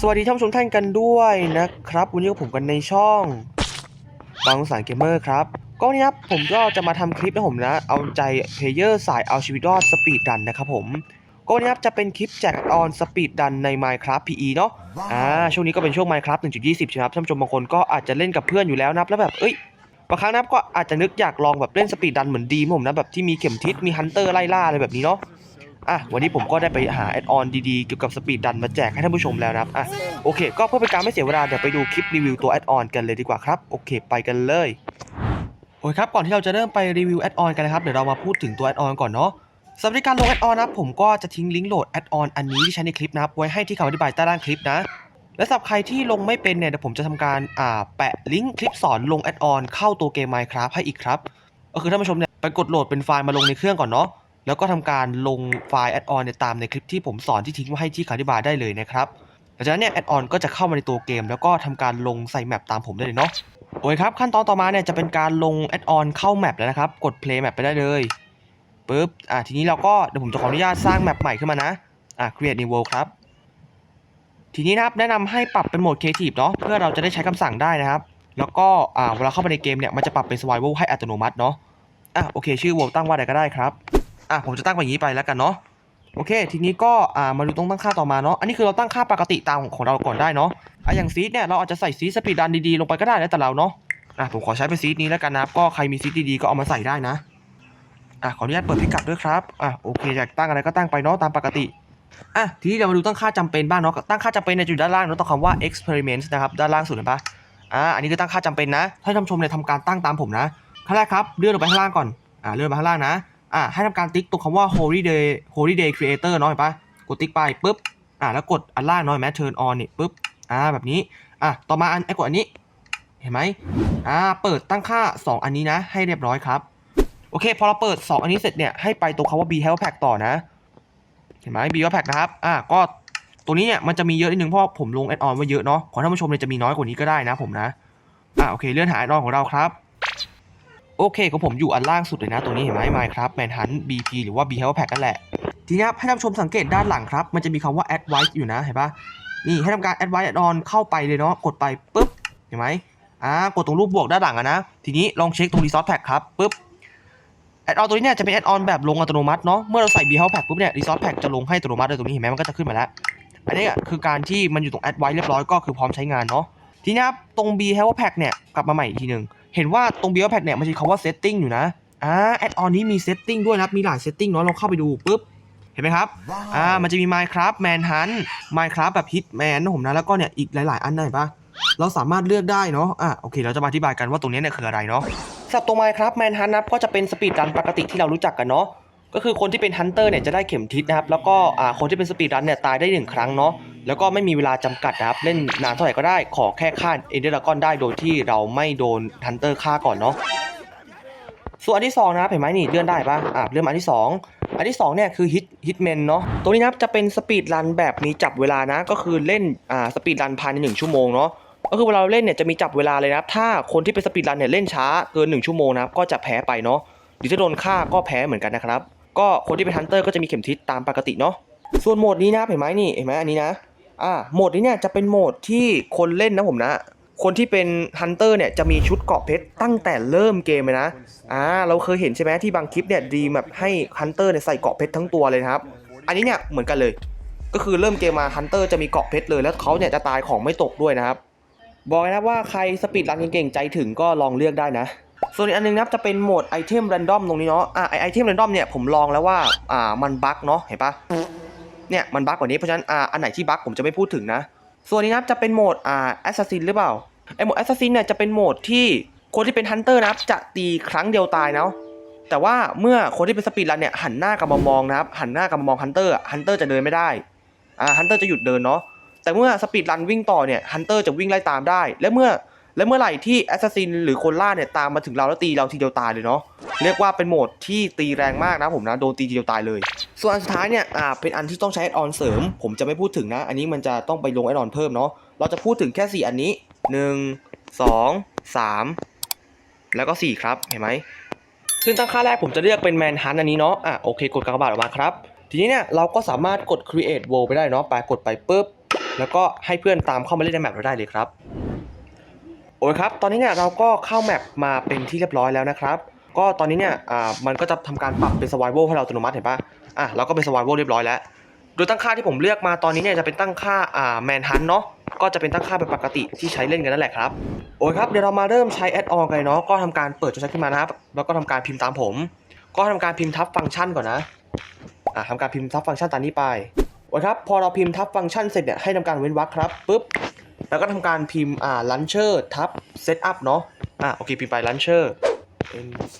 สวัสดีท่านผู้ชมท่านกันด้วยนะครับ วันนี้ก็ผมกันในช่องบางสารเกมเมอร์ครับ ก็วันนี้ครับผมก็จะมาทำคลิปนะผมนะ เอาใจเพลเยอร์สายเอาชีวิตรอดสปีดดันนะครับผม ก็วันนี้ครับจะเป็นคลิปแจกออนสปีดดันใน Minecraft PE เนาะอ่าช่วงนี้ก็เป็นช่วง Minecraft 1.20ใช่ไหมครับท่านผู้ชมบางคนก็อาจจะเล่นกับเพื่อนอยู่แล้วนะแล้วแบบเอ้ยบางครั้งนะก็อาจจะนึกอยากลองแบบเล่นสปีดดันเหมือนดีมผมนะแบบที่มีเข็มทิศมีฮันเตอร์ไล่ล่าอะไรแบบนี้เนาะ อะวันนี้ผมก็ได้ไปหาแอดออนดีๆเกี่ยวกับสปีดดันมาแจกให้ท่านผู้ชมแล้วนะครับอะโอเค ก็เพื่อเป็นการไม่เสียเวลาเดี๋ยวไปดูคลิปรีวิวตัวแอดออนกันเลยดีกว่าครับโอเค ไปกันเลยโอเคครับก่อนที่เราจะเริ่มไปรีวิวแอดออนกันนะครับเดี๋ยวเรามาพูดถึงตัวแอดออนก่อนเนาะสำหรับการลงแอดออนนะผมก็จะทิ้งลิงก์โหลดแอดออนอันนี้ที่ใช้ในคลิปนะครับไว้ให้ที่คำอธิบายใต้ล่างคลิปนะและสำหรับใครที่ลงไม่เป็นเนี่ยเดี๋ยวผมจะทำการอ่าแปะลิงก์คลิปสอนลงแอดออนเข้าตัวเกม Minecraft ให้อีกครับก็คือท่านผู้ชมเนี่ยไปกดโหลดเป็นไฟล์มาลงในเครื่องก่อนเนาะ แล้วก็ทำการลงไฟล์แอดออนตามในคลิปที่ผมสอนที่ทิ้งไว้ให้ที่คำอธิบายได้เลยนะครับหลังจากนั้นเนี่ยแอดออนก็จะเข้ามาในตัวเกม แล้วก็ทำการลงใส่แมปตามผมได้เลยเนาะโอเคครับขั้นตอนต่อมาเนี่ยจะเป็นการลงแอดออนเข้าแมปแล้วนะครับ กด play map ไปได้เลยปุ๊บอะทีนี้เราก็เดี๋ยวผมจะขออนุญาตสร้างแมปใหม่ขึ้นมานะอะ create new world ครับทีนี้นะครับแนะนำให้ปรับเป็นโหมด creative เนาะเพื่อเราจะได้ใช้คำสั่งได้นะครับ แล้วก็อ่าเวลาเข้าไปในเกมเนี่ยมันจะปรับเป็น survival ให้อัตโนมัติเนาะอะโอเค ชื่อ world ตั้งว่าอะไรก็ได้ครับ อะผมจะตั้งแบบนี้ไปแล้วกันเนาะโอเค ทีนี้ก็อ่ามาดูตรงตั้งค่าต่อมาเนาะอันนี้คือเราตั้งค่าปกติตามของเราก่อนได้เนาะอะอย่างซีดเนี่ยเราอาจจะใส่ซีดสปีดดันดีๆลงไปก็ได้แล้วแต่เราเนาะอะผมขอใช้เป็นซีดนี้แล้วกันนะครับก็ใครมีซีดดีๆก็เอามาใส่ได้นะอะขออนุญาตเปิดพิกัดด้วยครับอะโอเคอยากตั้งอะไรก็ตั้งไปเนาะตามปกติอะทีนี้เรามาดูตั้งค่าจำเป็นบ้างเนาะตั้งค่าจำเป็นในจุดด้านล่างเนาะต้องคำว่า experiment นะครับด้านล่างสุดเห็นปะอ่าอันนี้คือตั้งค่าจำเป็นนะท่านผู้ชมเนี่ยทำการตั้งตามผมนะขั้นแรกครับเลื่อนลงไปข้างล่างก่อนอ่าเลื่อนมาข้างล่างนะ อ่าให้ทำการติ๊กตรงคำว่า holy day holy day creator เนาะเห็นปะกดติ๊กไปปุ๊บอ่าแล้วกดอันล่างเนาะเห็นไหม turn on นี่ปุ๊บอ่าแบบนี้อะต่อมาอันไอ้กดอันนี้เห็นไหมอ่าเปิดตั้งค่า 2 อันนี้นะ ให้เรียบร้อยครับ โอเค พอเราเปิด 2 อันนี้เสร็จเนี่ยให้ไปตรงคำว่า b health pack ต่อนะ เห็นไหม b health pack นะครับอ่าก็ตัวนี้เนี่ยมันจะมีเยอะนิดนึงเพราะผมลงแอดออนไว้เยอะเนาะขอท่านผู้ชมเนี่ยจะมีน้อยกว่านี้ก็ได้นะผมนะอ่าโอเคเลื่อนหาแอดออนของเราครับ เคของผมอยู่อันล่างสุดเลยนะตัวนี้เห็นไหม Minecraft Manhunt BP หรือว่า b health pack นั่นแหละ ทีนี้ครับให้ท่านชมสังเกตด้านหลังครับ มันจะมีคำว่า advice อยู่นะ เห็นปะนี่ให้ทำการ advice add on เข้าไปเลยเนาะ กดไปปุ๊บ เห็นไหมอ่ากดตรงรูปบวกด้านหลังอะนะ ทีนี้ลองเช็คตรง resource pack ครับปุ๊บแอดออนตัวนี้เนี่ยจะเป็นแอดออนแบบลงอัตโนมัติเนาะ เมื่อเราใส่ b health pack ปุ๊บเนี่ย resource pack จะลงให้อัตโนมัติเลยตรงนี้เห็นไหมมันก็จะขึ้นมาแล้ว อันนี้อะคือการที่มันอยู่ตรง advice เรียบร้อยก็คือพร้อมใช้งานเนาะทีนี้ครับตรง b health pack เนี่ยกลับมาใหม่อีกทีหนึ่ง เห็นว่าตรง b health pack เนี่ยมันจะมีคำว่า setting อยู่นะอ่าแอดออนนี้มี setting ด้วยนะมีหลาย setting เนาะเราเข้าไปดูปุ๊บเห็นไหมครับอ่ามันจะมี Minecraft Manhunt Minecraft แบบ Hitman นะผมนะแล้วก็เนี่ยอีกหลาย ๆ อันนะเห็นปะเราสามารถเลือกได้เนาะอะโอเค เราจะมาอธิบายกันว่าตรงนี้เนี่ยคืออะไรเนาะสำหรับตัว Minecraft Manhunt นะครับก็จะเป็นสปีดรันปกติที่เรารู้จักกันเนาะก็คือคนที่เป็นฮันเตอร์เนี่ยจะได้เข็มทิศนะครับแล้วก็อ่าคนที่เป็นสปีดรันเนี่ยตายได้หนึ่งครั้งเนาะ แล้วก็ไม่มีเวลาจำกัดนะครับ เล่นนานเท่าไหร่ก็ได้ขอแค่ฆ่าเอเดอร์ดากอนได้โดยที่เราไม่โดนฮันเตอร์ฆ่าก่อนเนาะส่วนอันที่สองนะครับเห็นไหมนี่เลื่อนได้ปะอะเลื่อนอันที่สองอันที่สองเนี่ยคือฮิตฮิตแมนเนาะตัวนี้นะครับจะเป็นสปีดรันแบบมีจับเวลานะ ก็คือเล่นอ่าสปีดรันภายในหนึ่งชั่วโมงเนาะก็คือเวลาเล่นเนี่ยจะมีจับเวลาเลยนะครับถ้าคนที่เป็นสปีดรันเนี่ยเล่นช้าเกินหนึ่งชั่วโมงนะครับก็จะแพ้ไปเนาะหรือถ้าโดนฆ่าก็แพ้เหมือนกันนะครับก็คนที่เป็นฮันเตอร์ก็จะมีเข็มทิศตามปกติเนาะส่วนโหมดนี้นะเห็นไหมนี่เห็นไหมอันนี้นะ อ่าโหมดนี้เนี่ยจะเป็นโหมดที่คนเล่นนะผมนะ คนที่เป็นฮันเตอร์เนี่ยจะมีชุดเกาะเพชรตั้งแต่เริ่มเกมเลยนะอ่าเราเคยเห็นใช่ไหมที่บางคลิปเนี่ยดีแบบให้ฮันเตอร์เนี่ยใส่เกาะเพชรทั้งตัวเลยนะครับ อันนี้เนี่ยเหมือนกันเลย ก็คือเริ่มเกมมาฮันเตอร์จะมีเกาะเพชรเลยแล้วเขาเนี่ยจะตายของไม่ตกด้วยนะครับบอกนะว่าใครสปีดรันเก่งๆใจถึงก็ลองเลือกได้นะส่วนอีกอันนึงนับจะเป็นโหมดไอเทมแรนดอมตรงนี้เนาะอ่าไอไอเทมแรนดอมเนี่ยผมลองแล้วว่าอ่ามันบั๊กเนาะเห็นปะ เนี่ยมันบั๊กกว่านี้เพราะฉะนั้นอ่าอันไหนที่บั๊กผมจะไม่พูดถึงนะ ส่วนนี้นะครับจะเป็นโหมดอ่าแอสซัสซินหรือเปล่าไอโหมดแอสซัสซินเนี่ยจะเป็นโหมดที่คนที่เป็นฮันเตอร์นะครับจะตีครั้งเดียวตายเนาะแต่ว่าเมื่อคนที่เป็นสปีดรันเนี่ยหันหน้ากลับมามองนะครับหันหน้ากลับมามองฮันเตอร์ฮันเตอร์จะเดินไม่ได้อ่าฮันเตอร์จะหยุดเดินเนาะแต่เมื่อสปีดรันวิ่งต่อเนี่ยฮันเตอร์จะวิ่งไล่ตามได้ และเมื่อ และเมื่อไหร่ที่แอสซัสซินหรือคนล่าเนี่ยตามมาถึงเราแล้วตีเราทีเดียวตายเลยเนาะเรียกว่าเป็นโหมดที่ตีแรงมากนะผมนะโดนตีทีเดียวตายเลย ส่วนอันสุดท้ายเนี่ยอ่าเป็นอันที่ต้องใช้แอดออนเสริม ผมจะไม่พูดถึงนะ อันนี้มันจะต้องไปลงแอดออนเพิ่มเนาะเราจะพูดถึงแค่ 4 อันนี้ 1 2 3 แล้วก็ 4 ครับเห็นไหมซึ่งตั้งค่าแรกผมจะเลือกเป็นแมนฮันอันนี้เนาะอะโอเคกดกากบาทออกมาครับทีนี้เนี่ยเราก็สามารถกด create world ไปได้เนาะไปกดไปปุ๊บแล้วก็ให้เพื่อนตามเข้ามาเล่นในแมปเราได้เลยครับ โอ้ยครับ ตอนนี้เนี่ยเราก็เข้าแมปมาเป็นที่เรียบร้อยแล้วนะครับ ก็ตอนนี้เนี่ยอ่ามันก็จะทำการปรับเป็น survival ให้เราอัตโนมัติเห็นปะอะเราก็เป็น survival เรียบร้อยแล้ว โดยตั้งค่าที่ผมเลือกมาตอนนี้เนี่ยจะเป็นตั้งค่าอ่า man hunt เนาะก็จะเป็นตั้งค่าเป็นปกติที่ใช้เล่นกันนั่นแหละครับ โอ้ยครับเดี๋ยวเรามาเริ่มใช้แอดออนกันเนาะก็ทำการเปิดจอใช้ขึ้นมานะครับแล้วก็ทำการพิมพ์ตามผม ก็ทำการพิมพ์ทับฟังก์ชันก่อนนะอ่าทำการพิมพ์ทับฟังก์ชันตามนี้ไปโอ้ยครับพอเราพิมพ์ทับฟังก์ชันเสร็จเนี่ยให้ทำการเว้นวรรคครับปุ๊บ แล้วก็ทำการพิมพ์อ่า launcher ทับ setup เนาะอะโอเค พิมพ์ไป launcher n c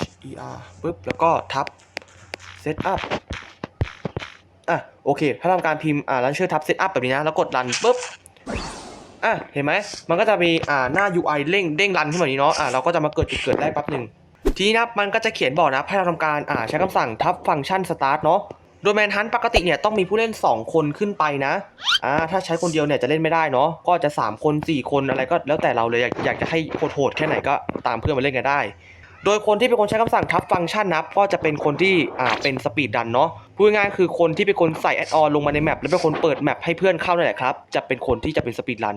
h e r ปุ๊บ แล้วก็ทับ setup อะโอเค ถ้าทำการพิมพ์อ่า launcher ทับ setup แบบนี้นะ แล้วกด run ปุ๊บอะเห็นไหมมันก็จะมีอ่าหน้า UI เร่งเด้งรันขึ้นมาแบบนี้เนาะอะเราก็จะมาเกิดจุดเกิดได้แป๊บหนึ่งทีนี้นะมันก็จะเขียนบอกนะให้เราทำการอ่าใช้คำสั่งทับฟังก์ชัน start เนาะ โดยแมนฮันปกติเนี่ยต้องมีผู้เล่น 2 คนขึ้นไปนะอ่าถ้าใช้คนเดียวเนี่ยจะเล่นไม่ได้เนาะก็จะ 3 คน 4 คนอะไรก็แล้วแต่เราเลยอยากอยากจะให้โหดๆแค่ไหนก็ตามเพื่อนมาเล่นกันได้ โดยคนที่เป็นคนใช้คำสั่งทับฟังก์ชันนับก็จะเป็นคนที่อ่าเป็นสปีดดันเนาะพูดง่ายคือคนที่เป็นคนใส่แอดออนลงมาในแมปแล้วเป็นคนเปิดแมปให้เพื่อนเข้านั่นแหละครับจะเป็นคนที่จะเป็นสปีดรัน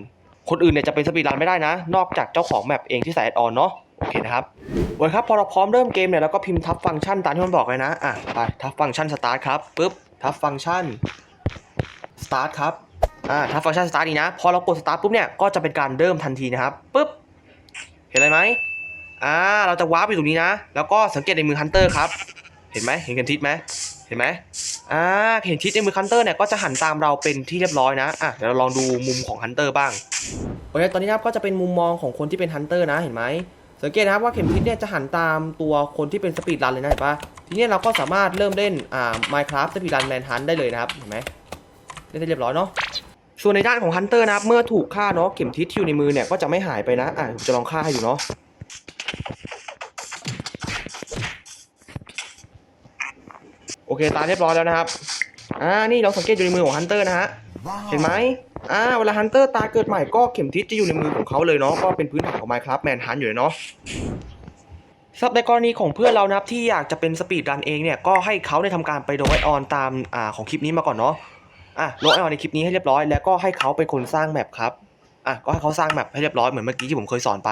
คนอื่นเนี่ยจะเป็นสปีดรันไม่ได้นะ นอกจากเจ้าของแมปเองที่ใส่แอดออนเนาะ โอเคนะครับโอเคครับพอเราพร้อมเริ่มเกมเนี่ยเราก็พิมพ์ทับฟังก์ชันตามที่มันบอกเลยนะอะไปทับฟังก์ชันสตาร์ทครับปุ๊บทับฟังก์ชันสตาร์ทครับอ่าทับฟังก์ชันสตาร์ทนี้นะพอเรากดสตาร์ทปุ๊บเนี่ยก็จะเป็นการเริ่มทันทีนะครับปุ๊บเห็นอะไรไหมอ่าเราจะวาร์ปไปตรงนี้นะ แล้วก็สังเกตในมือฮันเตอร์ครับเห็นไหมเห็นเข็มทิศไหมเห็นไหมอ่าเห็นทิศในมือฮันเตอร์เนี่ยก็จะหันตามเราเป็นที่เรียบร้อยนะอะเดี๋ยวเราลองดูมุมของฮันเตอร์บ้างโอเคตอนนี้นะครับก็จะเป็นมุมมองของคนที่เป็นฮันเตอร์นะเห็นไหม สังเกตนะครับว่าเข็มทิศเนี่ยจะหันตามตัวคนที่เป็นสปีดรันเลยนะเห็นปะทีนี้เราก็สามารถเริ่มเล่นอ่า Minecraft สปีดรันแมนฮันได้เลยนะครับเห็นไหมเล่นได้เรียบร้อยเนาะส่วนในด้านของฮันเตอร์นะครับเมื่อถูกฆ่าเนาะเข็มทิศที่อยู่ในมือเนี่ยก็จะไม่หายไปนะอะจะลองฆ่าให้ดูเนาะโอเคตายเรียบร้อยแล้วนะครับอ่านี่เราสังเกตอยู่ในมือของฮันเตอร์นะฮะเห็นไหม อ่าเวลาฮันเตอร์ตาเกิดใหม่ก็เข็มทิศจะอยู่ในมือของเขาเลยเนาะก็เป็นพื้นฐานของ Minecraft แมนฮันอยู่เลยเนาะสำหรับในกรณีของเพื่อนเรานะครับที่อยากจะเป็นสปีดรันเองเนี่ยก็ให้เขาได้ทำการไปโดไอออนตามอ่าของคลิปนี้มาก่อนเนาะอะโดไอออนในคลิปนี้ให้เรียบร้อย แล้วก็ให้เขาเป็นคนสร้างแมปครับอะก็ให้เขาสร้างแมปให้เรียบร้อยเหมือนเมื่อกี้ที่ผมเคยสอนไป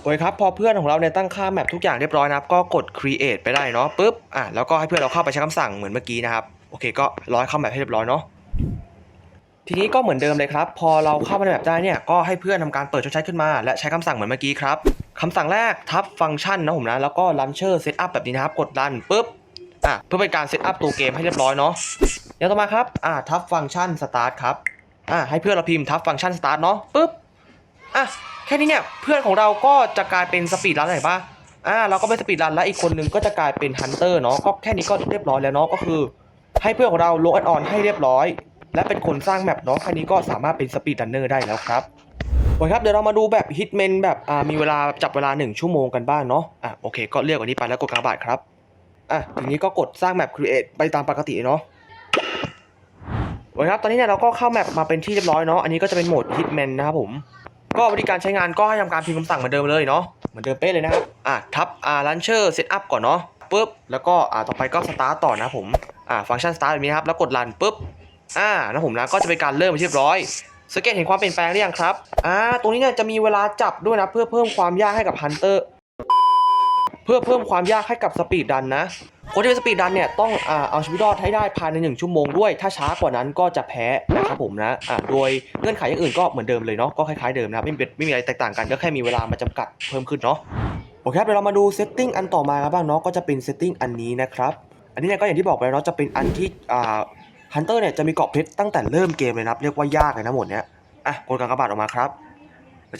โอเคครับพอเพื่อนของเราเนี่ยตั้งค่าแมปทุกอย่างเรียบร้อยนะครับก็กด create ไปได้เนาะปุ๊บอะแล้วก็ให้เพื่อนเราเข้าไปใช้คำสั่งเหมือนเมื่อกี้นะครับโอเคก็ร้อยเข้าแมปให้เรียบร้อยเนาะ ทีนี้ก็เหมือนเดิมเลยครับ พอเราเข้ามาในแบบได้เนี่ยก็ให้เพื่อนทำการเปิดชดใช้ขึ้นมา และใช้คำสั่งเหมือนเมื่อกี้ครับคำสั่งแรกทับฟังก์ชันนะผมนะ แล้วก็ launcher setup แบบนี้นะครับกด run ปุ๊บอะเพื่อเป็นการเซตอัพตัวเกมให้เรียบร้อยเนาะอย่างต่อมาครับอะทับฟังก์ชัน start ครับอะให้เพื่อนเราพิมพ์ทับฟังก์ชัน start เนาะปุ๊บอะแค่นี้เนี่ยเพื่อนของเราก็จะกลายเป็นสปีดรันเห็นปะอ่าเราก็เป็นสปีดรันแล้วอีกคนนึงก็จะกลายเป็นฮันเตอร์เนาะก็แค่นี้ก็เรียบร้อยแล้วเนาะก็คือ ให้เพื่อนของเราลงแอดออนให้เรียบร้อย และเป็นคนสร้างแมปเนาะแค่นี้ก็สามารถเป็นสปีดรันเนอร์ได้แล้วครับโอเคครับเดี๋ยวเรามาดูแบบฮิตเมนแบบมีเวลาจับเวลา 1 ชั่วโมงกันบ้างเนาะอะโอเค ก็เลือกอันนี้ไปแล้วกดกระบาดครับอะทีนี้ก็กดสร้างแมป create ไปตามปกติเนาะโอเคครับตอนนี้เนี่ยเราก็เข้าแมปมาเป็นที่เรียบร้อยเนาะอันนี้ก็จะเป็นโหมด Hitman นะครับผมก็วิธีการใช้งานก็ให้ทำการพิมพ์คำสั่งเหมือนเดิมเลยเนาะเหมือนเดิมเป๊ะเลยนะครับอะทับอ่า launcher setup ก่อนเนาะปุ๊บแล้วก็อ่าต่อไปก็ start ต่อนะผมอ่าฟังก์ชัน start แบบนี้ครับแล้วกด run ปุ๊บ อ่านะผมนะก็จะเป็นการเริ่มไปเรียบร้อยสังเกตเห็นความเปลี่ยนแปลงหรือยังครับอ่าตรงนี้เนี่ยจะมีเวลาจับด้วยนะเพื่อเพิ่มความยากให้กับ hunter เพื่อเพิ่มความยากให้กับสปีดดันนะคนที่เป็นสปีดดันเนี่ยต้องอ่าเอาชีวิตรอดให้ได้ภายใน 1 ชั่วโมงด้วย ถ้าช้ากว่านั้นก็จะแพ้นะครับผมนะอ่าโดยเงื่อนไขอย่างอื่นก็เหมือนเดิมเลยเนาะก็คล้ายๆเดิมนะไม่มีไม่มีอะไรแตกต่างกันก็แค่มีเวลามาจำกัดเพิ่มขึ้นเนาะโอเคครับเดี๋ยวเรามาดูเซตติ้งอันต่อมาครับบ้างเนาะก็จะเป็นเซตติ้งอันนี้นะครับอันนี้เนี่ยก็อย่างที่บอกไปเนาะจะเป็นอันที่อ่า ฮันเตอร์เนี่ยจะมีเกราะเพชรตั้งแต่เริ่มเกมเลยนะครับ เรียกว่ายากเลยนะหมดเนี้ย อะกดกากบาทออกมาครับ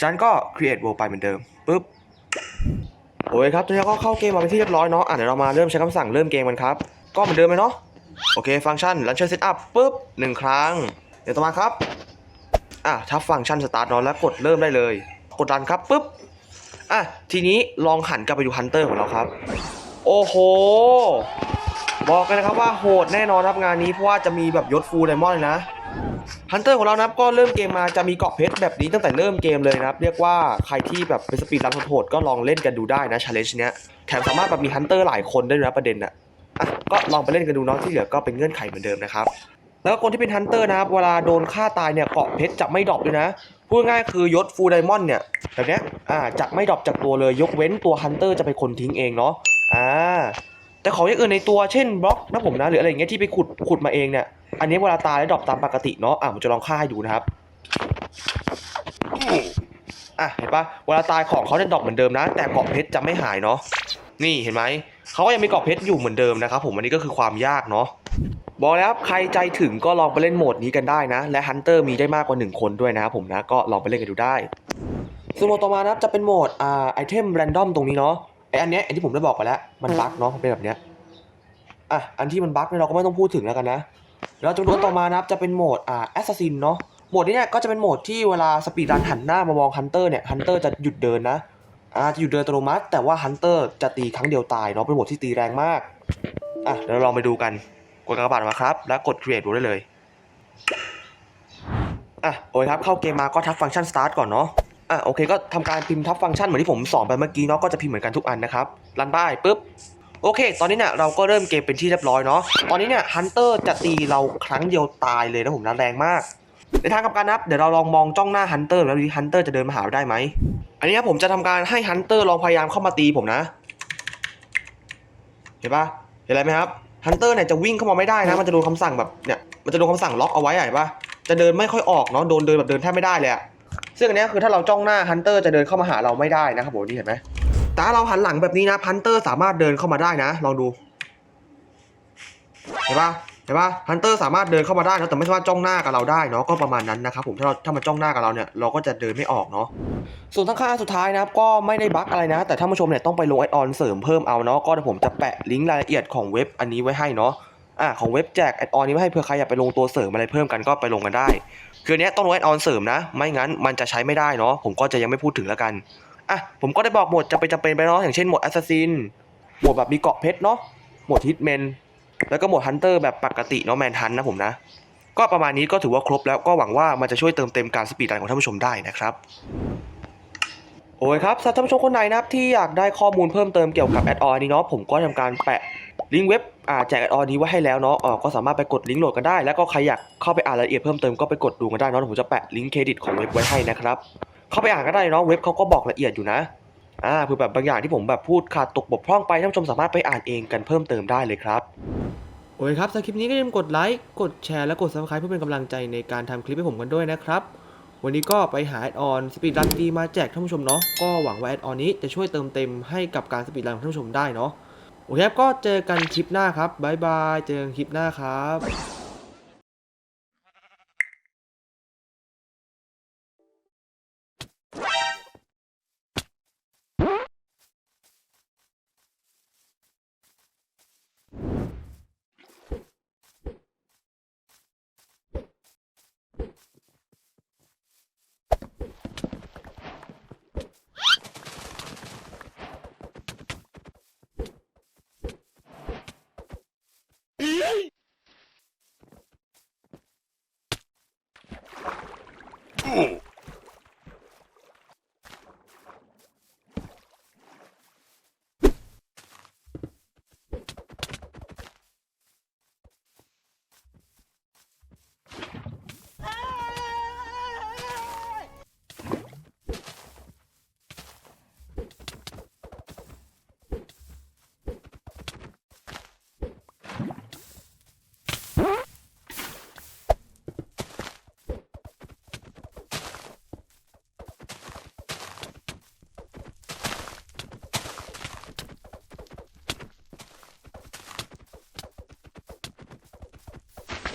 จากนั้นก็ create world ไปเหมือนเดิมปุ๊บโอเคครับตอนนี้ก็เข้าเกมมาเป็นที่เรียบร้อยเนาะอะเดี๋ยวเรามาเริ่มใช้คำสั่งเริ่มเกมกันครับ ก็เหมือนเดิมเลยเนาะโอเค ฟังก์ชัน launcher setup ปุ๊บหนึ่งครั้ง เดี๋ยวต่อมาครับอะทับฟังก์ชัน start เนาะแล้วกดเริ่มได้เลย กดดันครับปุ๊บอะทีนี้ลองหันกลับไปดูฮันเตอร์ของเราครับ โอ้โห บอกกันนะครับว่าโหดแน่นอนครับงานนี้เพราะว่าจะมีแบบยศฟูลไดมอนด์เลยนะฮันเตอร์ของเรานะครับก็เริ่มเกมมาจะมีเกาะเพชรแบบนี้ตั้งแต่เริ่มเกมเลยนะครับ เรียกว่าใครที่แบบเป็นสปีดรันโหดก็ลองเล่นกันดูได้นะชาเลนจ์เนี้ยแถมสามารถแบบมีฮันเตอร์หลายคนได้นะประเด็นน่ะอะก็ลองไปเล่นกันดูเนาะที่เหลือก็เป็นเงื่อนไขเหมือนเดิมนะครับแล้วก็คนที่เป็นฮันเตอร์นะครับเวลาโดนฆ่าตายเนี่ยเกาะเพชรจะไม่ดรอปด้วยนะพูดง่ายคือยศฟูลไดมอนด์เนี่ยแบบเนี้ยอ่าจะไม่ดรอปจากตัวเลยยกเว้นตัวฮันเตอร์จะเป็นคนทิ้งเองเนาะอ่า แต่ของอย่างอื่นในตัวเช่นบล็อกนะผมนะหรืออะไรอย่างเงี้ยที่ไปขุดขุดมาเองเนี่ยอันนี้เวลาตายแล้วดรอปตามปกติเนาะอะผมจะลองฆ่าให้ดูนะครับอะเห็นปะเวลาตายของเขาจะดรอปเหมือนเดิมนะ แต่เกาะเพชรจะไม่หายเนาะนี่เห็นไหมเขาก็ยังมีเกาะเพชรอยู่เหมือนเดิมนะครับผมอันนี้ก็คือความยากเนาะบอกแล้วครับใครใจถึงก็ลองไปเล่นโหมดนี้กันได้นะ และฮันเตอร์มีได้มากกว่า 1 คนด้วยนะครับผมนะก็ลองไปเล่นกันดูได้ส่วนโหมดต่อมานะครับจะเป็นโหมดอ่าไอเทมแรนดอมตรงนี้เนาะ ไออันเนี้ยไอที่ผมได้บอกไปแล้ว มันบั๊กเนาะมันเป็นแบบเนี้ยอะอันที่มันบั๊กเนี่ยเราก็ไม่ต้องพูดถึงแล้วกันนะแล้วจำนวนต่อมานะครับจะเป็นโหมดอ่าแอสซัสซินเนาะโหมดนี้เนี่ยก็จะเป็นโหมดที่เวลาสปีดรันหันหน้ามามองฮันเตอร์เนี่ยฮันเตอร์จะหยุดเดินนะอ่าจะหยุดเดินอัตโนมัติ แต่ว่าฮันเตอร์จะตีครั้งเดียวตายเนาะเป็นโหมดที่ตีแรงมากอะเดี๋ยวเราลองไปดูกันกดกระบาดมาครับ แล้วกด create ดูได้เลยอะโอเคครับเข้าเกมมาก็ทักฟังก์ชัน start ก่อนเนาะ อะโอเคก็ทำการพิมพ์ทับฟังก์ชันเหมือนที่ผมสอนไปเมื่อกี้เนาะก็จะพิมพ์เหมือนกันทุกอันนะครับรันป้ายปุ๊บโอเค ตอนนี้เนี่ยเราก็เริ่มเกมเป็นที่เรียบร้อยเนาะ ตอนนี้เนี่ยฮันเตอร์จะตีเราครั้งเดียวตายเลยนะผมนะแรงมาก ในทางกับกันนะครับ เดี๋ยวเราลองมองจ้องหน้าฮันเตอร์แล้วดูฮันเตอร์จะเดินมาหาเราได้ไหม อันนี้ครับผมจะทำการให้ฮันเตอร์ลองพยายามเข้ามาตีผมนะ เห็นปะเห็นอะไรไหมครับ ฮันเตอร์เนี่ยจะวิ่งเข้ามาไม่ได้นะ มันจะโดนคำสั่งแบบเนี่ย มันจะโดนคำสั่งล็อกเอาไว้อะเห็นปะจะเดินไม่ค่อยออกเนาะ โดนเดินแบบเดินแทบไม่ได้เลยอะ ซึ่งอันนี้คือถ้าเราจ้องหน้าฮันเตอร์จะเดินเข้ามาหาเราไม่ได้นะครับผมนี่เห็นไหมแต่ถ้าเราหันหลังแบบนี้นะฮันเตอร์สามารถเดินเข้ามาได้นะ ลองดู เห็นปะเห็นปะฮันเตอร์สามารถเดินเข้ามาได้นะแต่ไม่สามารถจ้องหน้ากับเราได้เนาะก็ประมาณนั้นนะครับผมถ้าเราถ้ามันจ้องหน้ากับเราเนี่ยเราก็จะเดินไม่ออกเนาะส่วนทั้งค่าสุดท้ายนะครับก็ไม่ได้บั๊กอะไรนะ แต่ท่านผู้ชมเนี่ยต้องไปลงแอดออนเสริมเพิ่มเอาเนาะก็เดี๋ยวผมจะแปะลิงก์รายละเอียดของเว็บอันนี้ไว้ให้เนาะอ่าของเว็บแจกแอดออนนี้ไว้ให้เผื่อใครอยากไปลงตัวเสริมอะไรเพิ่มกันก็ไปลงกันได้ คืออนเนี้ยต้องลงแอดออนเสริมนะ ไม่งั้นมันจะใช้ไม่ได้เนาะผมก็จะยังไม่พูดถึงแล้วกันอะผมก็ได้บอกหมดจะเป็นจำเป็นไปเนาะอย่างเช่นหมดแอสซัสซินหมดแบบมีเกาะเพชรเนาะหมดฮิตแมนแล้วก็หมดฮันเตอร์แบบปกติเนาะแมนทันนะผมนะ ก็ประมาณนี้ก็ถือว่าครบแล้วก็หวังว่ามันจะช่วยเติมเต็มการสปีดรันของท่านผู้ชมได้นะครับโอ้ยครับสำหรับท่านผู้ชมคนไหนนะครับที่อยากได้ข้อมูลเพิ่มเติมเกี่ยวกับแอดออนนี้เนาะผมก็ทำการแปะลิงก์เว็บ แจกอดออนนี้ไว้ให้แล้วเนาะอ่าก็สามารถไปกดลิงก์โหลดกันได้ แล้วก็ใครอยากเข้าไปอ่านรายละเอียดเพิ่มเติมก็ไปกดดูกันได้เนาะผมจะแปะลิงก์เครดิตของเว็บไว้ให้นะครับ เข้าไปอ่านก็ได้เนาะเว็บเขาก็บอกละเอียดอยู่นะ อ่าเพื่อแบบบางอย่างที่ผมแบบพูดขาดตกบกพร่องไปท่านผู้ชมสามารถไปอ่านเองกันเพิ่มเติมได้เลยครับโอเคครับสำหรับคลิปนี้ก็อย่าลืมกดไลค์ กดแชร์ และกด subscribe เพื่อเป็นกำลังใจในการทำคลิปให้ผมกันด้วยนะครับ วันนี้ก็ไปหาแอดออนสปีดรันดีมาแจกท่านผู้ชมเนาะ ก็หวังว่าแอดออนนี้จะช่วยเติมเต็มให้กับการสปีดรันของท่านผู้ชมได้เนาะ โอเคครับก็เจอกันคลิปหน้าครับบ๊ายบาย เจอกันคลิปหน้าครับ Hey!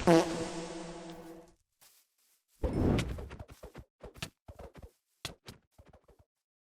Mm-hmm.